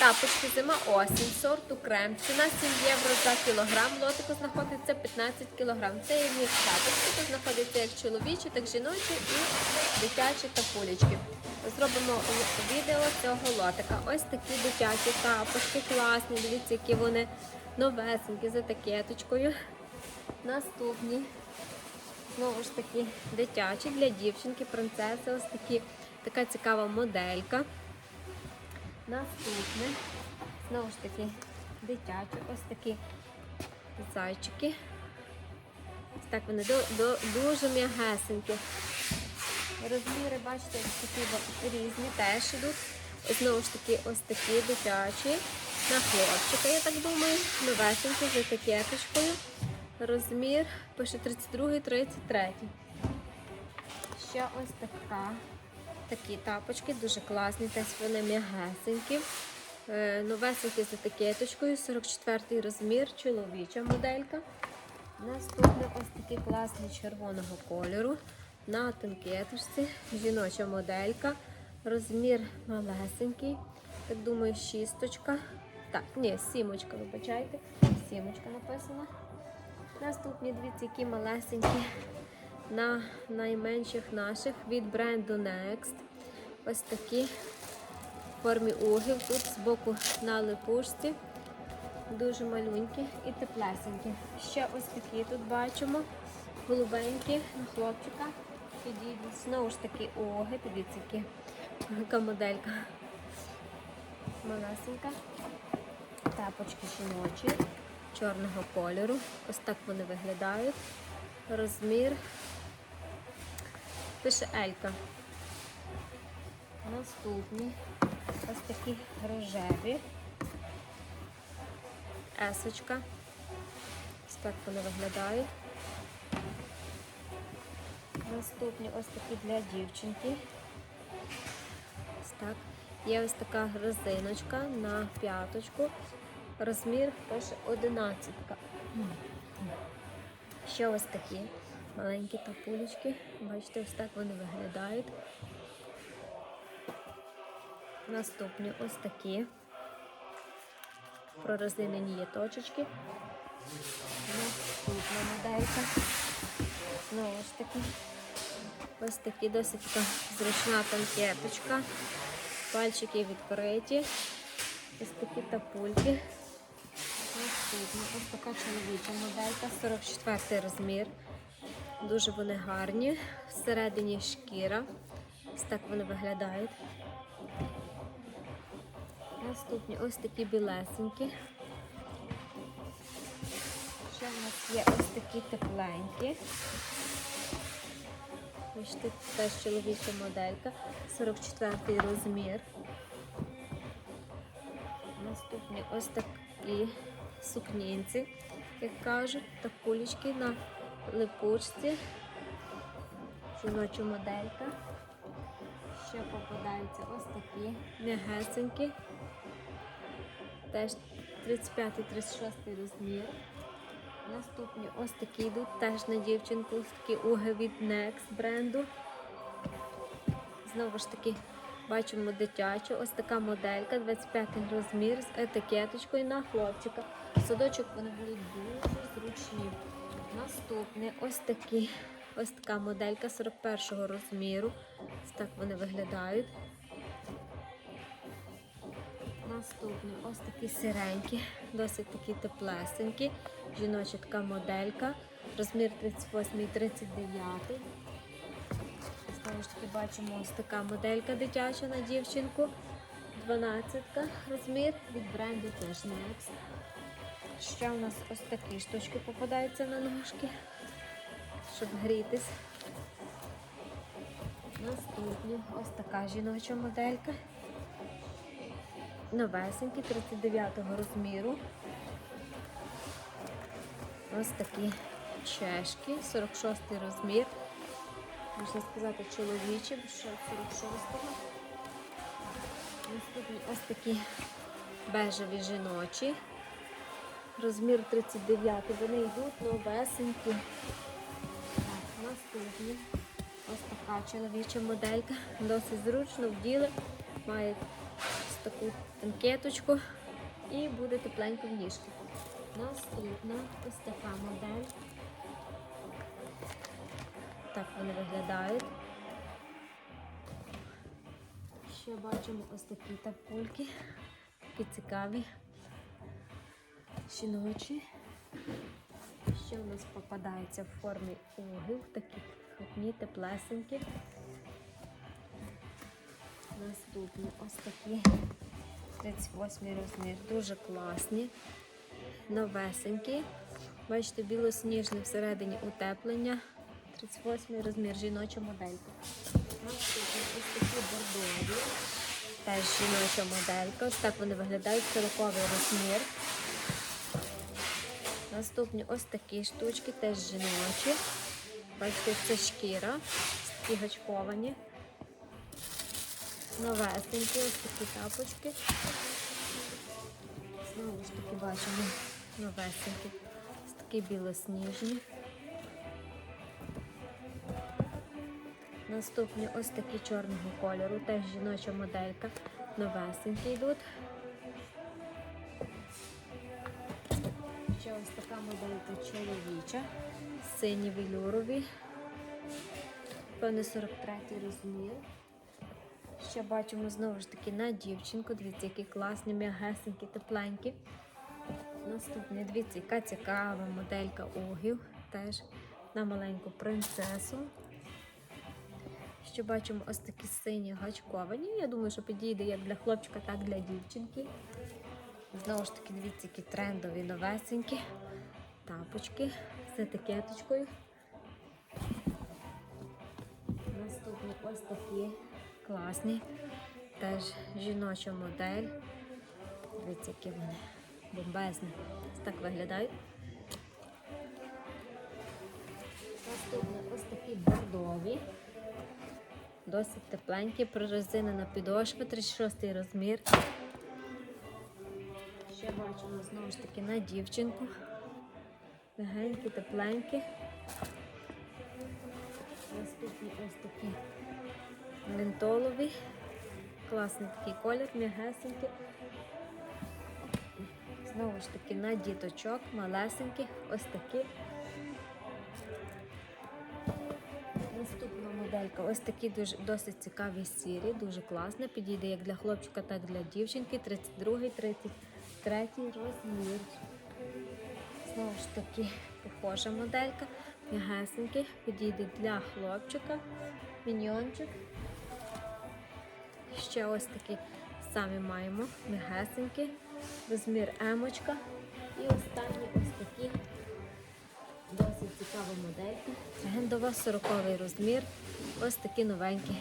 Тапочки зима осінь, сорту крем. Ціна 7 євро за кілограм. Лотику знаходиться 15 кілограм. Це є міг тапочки. Тут знаходяться як чоловічі, так і жіночі і дитячі тапулечки. Зробимо відео цього лотика. Ось такі дитячі тапочки, класні. Дивіться, які вони новесенькі з етикеточкою. Наступні. Знову ж таки, дитячі для дівчинки, принцеси. Ось такі, така цікава моделька. Наступне. Знову ж таки, дитячі, ось такі зайчики. Ось так вони дуже м'ягесенькі. Розміри, бачите, такі різні теж ідуть. Знову ж таки, ось такі дитячі. На хлопчика, я так думаю, новесенькі з етикеточкою. Розмір пише 32-33. Ще ось така. Такі тапочки, дуже класні, теж вони м'ягесенькі. Е, Новесенькі з етикеточкою, 44 розмір, чоловіча моделька. Наступне ось такі класні червоного кольору. На тинкеточці, жіноча моделька. Розмір малесенький. Так думаю, шісточка. Так, ні, сімочка, вибачайте. Сімочка написана. Наступні дивіться, які малесенькі на найменших наших від бренду Next. Ось такі в формі угів. Тут збоку на липушці. Дуже малюнькі і теплесенькі. Ще ось такі тут бачимо. Голубенькі на хлопчика. Знову ж таки оги. Дивіться, які яка моделька. Малесенька. Тапочки жіночі, чорного кольору. Ось так вони виглядають. Розмір. Пише Елька. Наступні. Ось такі рожеві. Есочка. Ось так вони виглядають. Наступні ось такі для дівчинки. Ось так. Є ось така резиночка на п'яточку. Розмір пише 11. Ще ось такі маленькі тапулечки. Бачите, ось так вони виглядають. Наступні ось такі. Пророзинені є точечки. Наступна моделька. Знову ж таки. Ось такі досить зручна танкеточка. Пальчики відкриті. Ось такі тапульки. Наступна ось така чоловіча моделька, 44 розмір. Дуже вони гарні. Всередині шкіра. Ось так вони виглядають. Наступні ось такі білесенькі. Ще в нас є ось такі тепленькі. Бачите, теж чоловіча моделька, 44-й розмір. Наступні ось такі сукнінці, як кажуть, та кулечки на липучці. Жіноча моделька. Ще попадаються ось такі м'ягесенькі. Теж 35-36 розмір. Наступні ось такі йдуть теж на дівчинку, такі уги від Next бренду. Знову ж таки бачимо дитячу, ось така моделька, 25 розмір з етикеточкою на хлопчика. Садочок вони будуть дуже зручні. Наступне ось такі, ось така моделька 41-го розміру. Ось так вони виглядають. Наступні ось такі сиренькі, досить такі теплесенькі. Жіноча така моделька. Розмір 38 і 39. Знову ж таки бачимо ось така моделька дитяча на дівчинку. 12 розмір від бренду теж Next. Ще у нас ось такі штучки попадаються на ножки, щоб грітись. Наступні ось така жіноча моделька новесенькі 39-го розміру. Ось такі чешки, 46-й розмір. Можна сказати, чоловічі, бо ще 46-го. Наступні ось такі бежеві жіночі. Розмір 39 вони йдуть новесенькі. Так, наступні. Ось така чоловіча моделька. Досить зручно вділи. Має ось таку танкеточку і буде тепленько в ніжки. Наступна ось така модель. Так вони виглядають. Ще бачимо ось такі тапульки. Такі цікаві. Жіночі. Ще у нас попадається в формі угів, такі хатні, теплесенькі. Наступні ось такі 38 розмір, дуже класні, новесенькі. Бачите, білосніжне всередині утеплення. 38 розмір, жіноча моделька. Наступні ось такі бордові. Теж жіноча моделька. Ось так вони виглядають 40 розмір. Наступні ось такі штучки, теж жіночі. Бачите, це шкіра, такі гачковані. Новесенькі, ось такі тапочки. Знову ж таки бачимо новесенькі. Ось такі білосніжні. Наступні ось такі чорного кольору, теж жіноча моделька. Новесенькі йдуть. Моделька чоловіча, сині велюрові. Певне 43 розмір. Ще бачимо знову ж таки на дівчинку. Дивіться, які класні, м'ягесенькі, тепленькі. Наступний, дивіться, яка цікава моделька огів. Теж на маленьку принцесу. Ще бачимо ось такі сині гачковані. Я думаю, що підійде як для хлопчика, так і для дівчинки. Знову ж таки, дивіться, які трендові новесенькі тапочки з етикеточкою. Наступні ось такі класні. Теж жіноча модель. Дивіться, які вони бомбезні. Ось так виглядають. Наступні ось такі бордові. Досить тепленькі, прорезинена підошва, 36 розмір. Ще бачимо знову ж таки на дівчинку. Легенькі, тепленькі. Наступні ось такі ментолові. Класний такий колір, м'ягесенький. Знову ж таки на діточок, малесенькі, ось такі. Наступна моделька. Ось такі дуже досить цікаві сірі, дуже класна. Підійде як для хлопчика, так і для дівчинки. 32, 33 розмір. Знову ж таки, похожа моделька. М'ягесенький. Підійде для хлопчика. Міньйончик. Ще ось такі самі маємо. М'ягесенькі. Розмір емочка. І останні ось такі Досить цікава моделька. Трендова 40 розмір. Ось такі новенькі